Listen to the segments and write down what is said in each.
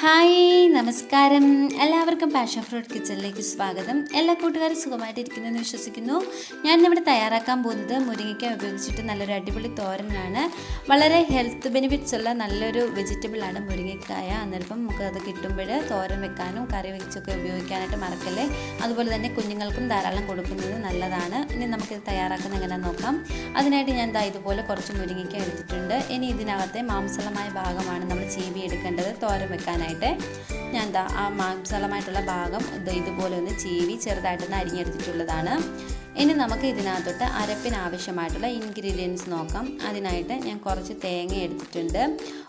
Hi നമസ്കാരം. എല്ലാവർക്കും passion fruit കിച്ചണിലേക്ക് സ്വാഗതം. എല്ലാ കൂട്ടുകാരും സുഖമായിട്ടിരിക്കുന്നു എന്ന് വിശ്വസിക്കുന്നു. ഞാൻ ഇവിടെ തയ്യാറാക്കാൻ പോകുന്നത് മുരിങ്ങയ്ക്ക ഉപയോഗിച്ചിട്ട് നല്ലൊരു അടിപൊളി തോരനാണ്. വളരെ ഹെൽത്ത് ബെനിഫിറ്റ്സ് ഉള്ള നല്ലൊരു വെജിറ്റബിളാണ് മുരിങ്ങക്കായ അന്നേരം നമുക്ക് അത് കിട്ടുമ്പോൾ തോരൻ വെക്കാനും കറി വെച്ചൊക്കെ ഉപയോഗിക്കാനായിട്ട് മറക്കല്ലേ? അതുപോലെ തന്നെ കുഞ്ഞുങ്ങൾക്കും ധാരാളം കൊടുക്കുന്നത് നല്ലതാണ്. ഇനി നമുക്ക് തയ്യാറാക്കുന്ന എങ്ങനെ നോക്കാം. അതിനായിട്ട് ഞാൻ ദാ ഇതുപോലെ കുറച്ച് മുരിങ്ങയ്ക്ക എടുത്തിട്ടുണ്ട്. ഇനി ഇതിനകത്തെ മാംസളമായ ഭാഗമാണ് നമ്മൾ ചീവി എടുക്കേണ്ടത് തോരൻ വെക്കാനായിട്ട്. ഞാൻ എന്താ ആ മാംസളമായിട്ടുള്ള ഭാഗം ഇത് ഇതുപോലെ ഒന്ന് ചീവി ചെറുതായിട്ടൊന്ന് അരിഞ്ഞെടുത്തിട്ടുള്ളതാണ്. ഇനി നമുക്ക് ഇതിനകത്തോട്ട് അരപ്പിന് ആവശ്യമായിട്ടുള്ള ഇൻഗ്രീഡിയൻസ് നോക്കാം. അതിനായിട്ട് ഞാൻ കുറച്ച് തേങ്ങ എടുത്തിട്ടുണ്ട്.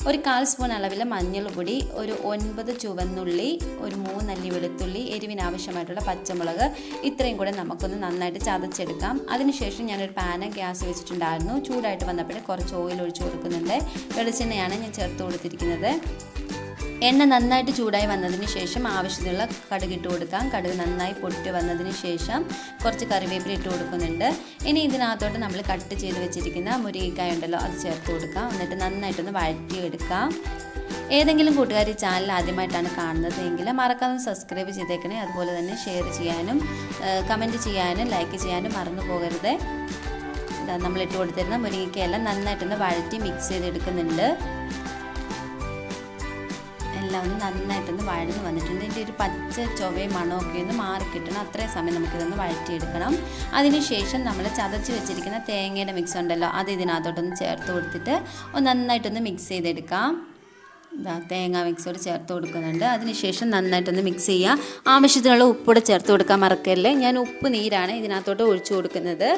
ഒരു കാൽ സ്പൂൺ അളവിൽ മഞ്ഞൾപ്പൊടി ഒരു ഒൻപത് ചുവന്നുള്ളി ഒരു മൂന്നല്ലി വെളുത്തുള്ളി എരിവിന് ആവശ്യമായിട്ടുള്ള പച്ചമുളക്. ഇത്രയും കൂടെ നമുക്കൊന്ന് നന്നായിട്ട് ചതച്ചെടുക്കാം. അതിനുശേഷം ഞാനൊരു പാന് ഗ്യാസ് വെച്ചിട്ടുണ്ടായിരുന്നു. ചൂടായിട്ട് വന്നപ്പോഴേ കുറച്ച് ഓയിൽ ഒഴിച്ചു കൊടുക്കുന്നുണ്ട്. വെളിച്ചെണ്ണയാണ് ഞാൻ ചേർത്ത് കൊടുത്തിരിക്കുന്നത്. എണ്ണ നന്നായിട്ട് ചൂടായി വന്നതിന് ശേഷം ആവശ്യത്തിനുള്ള കടുക് ഇട്ട് കൊടുക്കാം. കടുക് നന്നായി പൊട്ടി വന്നതിന് ശേഷം കുറച്ച് കറിവേപ്പില ഇട്ട് കൊടുക്കുന്നുണ്ട്. ഇനി ഇതിനകത്തോട്ട് നമ്മൾ കട്ട് ചെയ്ത് വെച്ചിരിക്കുന്ന മുരിങ്ങക്കായ ഉണ്ടല്ലോ അത് ചേർത്ത് കൊടുക്കാം. എന്നിട്ട് നന്നായിട്ടൊന്ന് വഴറ്റിയെടുക്കാം. ഏതെങ്കിലും കൂട്ടുകാർ ഈ ചാനൽ ആദ്യമായിട്ടാണ് കാണുന്നത് എങ്കിൽ മറക്കാതെ സബ്സ്ക്രൈബ് ചെയ്തേക്കണേ. അതുപോലെ തന്നെ ഷെയർ ചെയ്യാനും കമന്റ് ചെയ്യാനും ലൈക്ക് ചെയ്യാനും മറന്നു പോകരുത്. നമ്മൾ ഇട്ട് കൊടുത്തിരുന്ന മുരിങ്ങയ്ക്കയെല്ലാം നന്നായിട്ടൊന്ന് വഴറ്റി മിക്സ് ചെയ്തെടുക്കുന്നുണ്ട്. എല്ലാം ഒന്ന് നന്നായിട്ടൊന്ന് വഴന്ന് വന്നിട്ടുണ്ട്. ഇതിന്റെ ഒരു പച്ച ചൊവയും മണമൊക്കെ ഒന്ന് മാറിക്കിട്ടണം അത്രയും സമയം നമുക്കിതൊന്ന് വഴറ്റിയെടുക്കണം. അതിനുശേഷം നമ്മൾ ചതച്ച് വെച്ചിരിക്കുന്ന തേങ്ങയുടെ മിക്സ് ഉണ്ടല്ലോ അത് ഇതിനകത്തോട്ടൊന്ന് ചേർത്ത് കൊടുത്തിട്ട് ഒന്ന് നന്നായിട്ടൊന്ന് മിക്സ് ചെയ്തെടുക്കാം. ഇതാ തേങ്ങ മിക്സോട് ചേർത്ത് കൊടുക്കുന്നുണ്ട്. അതിനുശേഷം നന്നായിട്ടൊന്ന് മിക്സ് ചെയ്യുക. ആവശ്യത്തിനുള്ള ഉപ്പൂടെ ചേർത്ത് കൊടുക്കാൻ മറക്കല്ലേ? ഞാൻ ഉപ്പ് നീരാണ് ഇതിനകത്തോട്ട് ഒഴിച്ചു കൊടുക്കുന്നത്.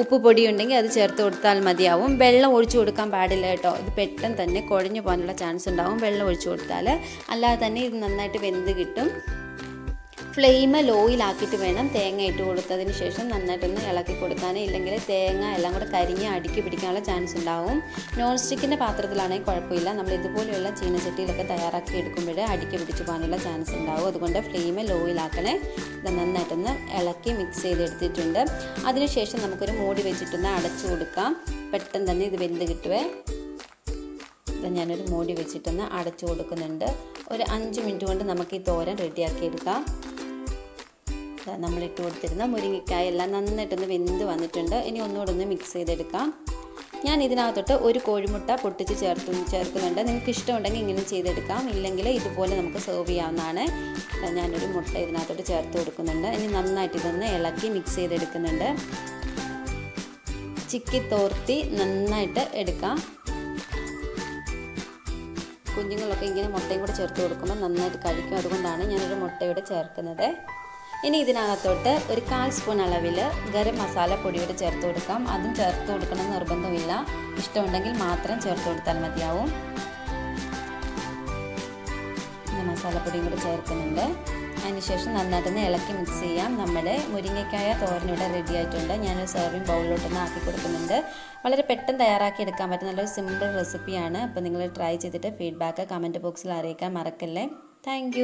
ഉപ്പ് പൊടി ഉണ്ടെങ്കിൽ അത് ചേർത്ത് കൊടുത്താൽ മതിയാവും. വെള്ളം ഒഴിച്ചു കൊടുക്കാൻ പാടില്ല കേട്ടോ. ഇത് പെട്ടെന്ന് തന്നെ കുഴഞ്ഞു പോകാനുള്ള ചാൻസ് ഉണ്ടാവും. വെള്ളം ഒഴിച്ചു കൊടുത്താൽ അല്ലാതെ തന്നെ ഇത് നന്നായിട്ട് വെന്ത് കിട്ടും. ഫ്ലെയിം ലോയിലാക്കിയിട്ട് വേണം തേങ്ങ ഇട്ട് കൊടുത്തതിന് ശേഷം നന്നായിട്ടൊന്ന് ഇളക്കി കൊടുക്കാൻ ഇല്ലെങ്കിൽ തേങ്ങ എല്ലാം കൂടെ കരിഞ്ഞ് അടുക്കി പിടിക്കാനുള്ള ചാൻസ് ഉണ്ടാവും. നോൺ സ്റ്റിക്കിന്റെ പാത്രത്തിലാണെങ്കിൽ കുഴപ്പമില്ല. നമ്മൾ ഇതുപോലെയുള്ള ചീനച്ചട്ടിയിലൊക്കെ തയ്യാറാക്കി എടുക്കുമ്പോൾ അടുക്കി പിടിച്ച് പോകാനുള്ള ചാൻസ് ഉണ്ടാവും. അതുകൊണ്ട് ഫ്ലെയിം ലോയിലാക്കണേ. ഇത് നന്നായിട്ടൊന്ന് ഇളക്കി മിക്സ് ചെയ്തെടുത്തിട്ടുണ്ട്. അതിനുശേഷം നമുക്കൊരു മൂടി വെച്ചിട്ടൊന്ന് അടച്ചു കൊടുക്കാം. പെട്ടെന്ന് തന്നെ ഇത് വെന്ത് കിട്ടുവേ. ഞാനൊരു മൂടി വെച്ചിട്ടൊന്ന് അടച്ചു കൊടുക്കുന്നുണ്ട്. ഒരു അഞ്ച് മിനിറ്റ് കൊണ്ട് നമുക്ക് ഈ തോരൻ റെഡിയാക്കി എടുക്കാം. നമ്മൾ ഇട്ട് കൊടുത്തിരുന്ന മുരിങ്ങക്കായ എല്ലാം നന്നായിട്ടൊന്ന് വെന്ത് വന്നിട്ടുണ്ട്. ഇനി ഒന്നുകൂടെ ഒന്ന് മിക്സ് ചെയ്തെടുക്കാം. ഞാൻ ഇതിനകത്തോട്ട് ഒരു കോഴിമുട്ട പൊട്ടിച്ച് ചേർത്ത് ചേർക്കുന്നുണ്ട്. നിങ്ങൾക്ക് ഇഷ്ടമുണ്ടെങ്കിൽ ഇങ്ങനെ ചെയ്തെടുക്കാം. ഇല്ലെങ്കിൽ ഇതുപോലെ നമുക്ക് സെർവ് ചെയ്യാവുന്നതാണ്. ഞാനൊരു മുട്ട ഇതിനകത്തോട്ട് ചേർത്ത് കൊടുക്കുന്നുണ്ട്. ഇനി നന്നായിട്ട് ഇതൊന്ന് ഇളക്കി മിക്സ് ചെയ്തെടുക്കുന്നുണ്ട്. ചിക്കി തോർത്തി നന്നായിട്ട് എടുക്കാം. കുഞ്ഞുങ്ങളൊക്കെ ഇങ്ങനെ മുട്ടയും കൂടെ ചേർത്ത് കൊടുക്കുമ്പോൾ നന്നായിട്ട് കഴിക്കും. അതുകൊണ്ടാണ് ഞാനൊരു മുട്ടയോടെ ചേർക്കുന്നത്. ഇനി ഇതിനകത്തോട്ട് ഒരു കാൽ സ്പൂൺ അളവിൽ ഗരം മസാല പൊടിയോട് ചേർത്ത് കൊടുക്കാം. അതും ചേർത്ത് കൊടുക്കണം നിർബന്ധമില്ല. ഇഷ്ടമുണ്ടെങ്കിൽ മാത്രം ചേർത്ത് കൊടുത്താൽ മതിയാവും. മസാലപ്പൊടിയും കൂടി ചേർക്കുന്നുണ്ട്. അതിനുശേഷം നന്നായിട്ടൊന്ന് ഇളക്കി മിക്സ് ചെയ്യാം. നമ്മുടെ മുരിങ്ങയ്ക്കായ തോരനിവിടെ റെഡി ആയിട്ടുണ്ട്. ഞാനൊരു സെർവിങ് ബൗളിലോട്ടൊന്ന് ആക്കി കൊടുക്കുന്നുണ്ട്. വളരെ പെട്ടെന്ന് തയ്യാറാക്കി എടുക്കാൻ പറ്റുന്ന നല്ലൊരു സിമ്പിൾ റെസിപ്പിയാണ് അപ്പോൾ നിങ്ങൾ ട്രൈ ചെയ്തിട്ട് ഫീഡ്ബാക്ക് കമന്റ് ബോക്സിൽ അറിയിക്കാൻ മറക്കല്ലേ. താങ്ക്